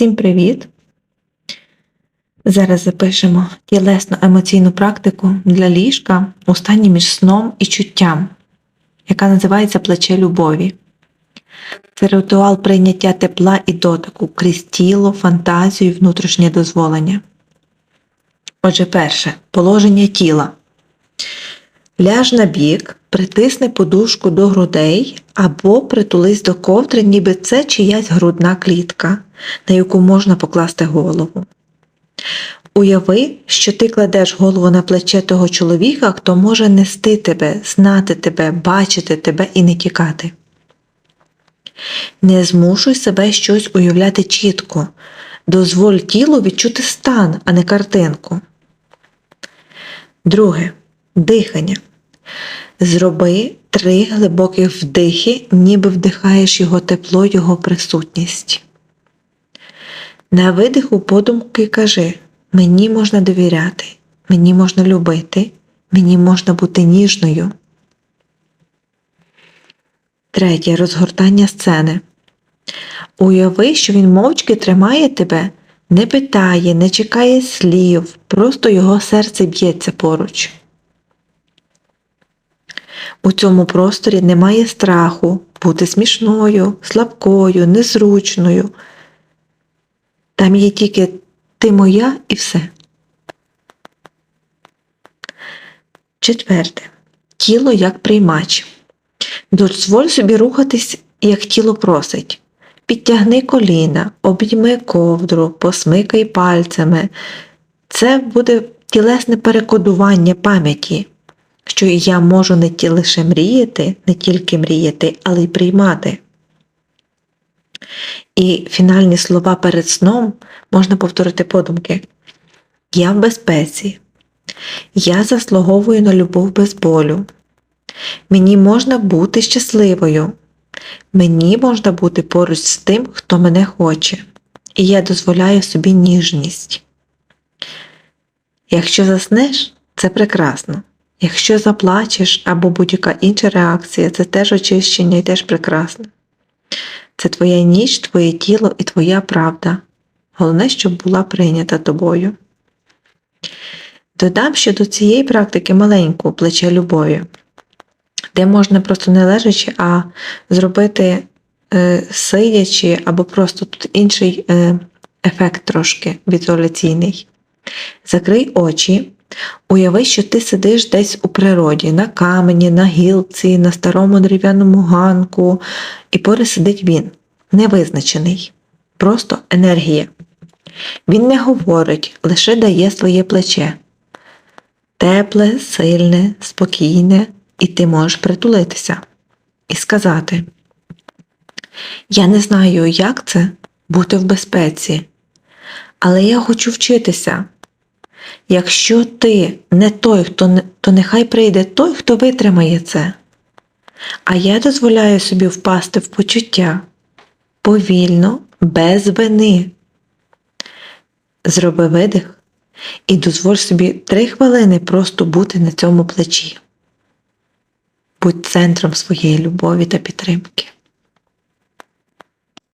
Всім привіт! Зараз запишемо тілесну емоційну практику для ліжка у стані між сном і чуттям, яка називається плече любові. Це ритуал прийняття тепла і дотику крізь тіло, фантазію і внутрішнє дозволення. Отже, перше положення тіла. Ляж на бік, притисни подушку до грудей або притулись до ковдри, ніби це чиясь грудна клітка, на яку можна покласти голову. Уяви, що ти кладеш голову на плече того чоловіка, хто може нести тебе, знати тебе, бачити тебе і не тікати. Не змушуй себе щось уявляти чітко. Дозволь тілу відчути стан, а не картинку. Друге. Дихання. Зроби три глибоких вдихи, ніби вдихаєш його тепло, його присутність. На видиху подумки кажи Мені можна довіряти, мені можна любити, мені можна бути ніжною. Третє. Розгортання сцени. Уяви, що він мовчки тримає тебе, не питає, не чекає слів, просто його серце б'ється поруч. У цьому просторі немає страху бути смішною, слабкою, незручною. Там є тільки ти моя і все. Четверте. Тіло як приймач. Дозволь собі рухатись, як тіло просить. Підтягни коліна, обійми ковдру, посмикай пальцями. Це буде тілесне перекодування пам'яті, що я можу не лише мріяти, не тільки мріяти, але й приймати. І фінальні слова перед сном можна повторити подумки. Я в безпеці. Я заслуговую на любов без болю. Мені можна бути щасливою. Мені можна бути поруч з тим, хто мене хоче. І я дозволяю собі ніжність. Якщо заснеш, це прекрасно. Якщо заплачеш або будь-яка інша реакція, це теж очищення і теж прекрасно. Це твоя ніч, твоє тіло і твоя правда. Головне, щоб була прийнята тобою. Додам що до цієї практики маленьку плече любові, де можна просто не лежачи, а зробити е, сидячи, або просто тут інший е, ефект трошки візуаляційний. Закрий очі, уяви, що ти сидиш десь у природі, на камені, на гілці, на старому дерев'яному ганку, і поряд сидить він, невизначений, просто енергія. Він не говорить, лише дає своє плече. Тепле, сильне, спокійне, і ти можеш притулитися і сказати: Я не знаю, як це бути в безпеці, але я хочу вчитися. Якщо ти не той, хто то нехай прийде той, хто витримає це. А я дозволяю собі впасти в почуття повільно, без вини. Зроби видих і дозволь собі три хвилини просто бути на цьому плечі. Будь центром своєї любові та підтримки.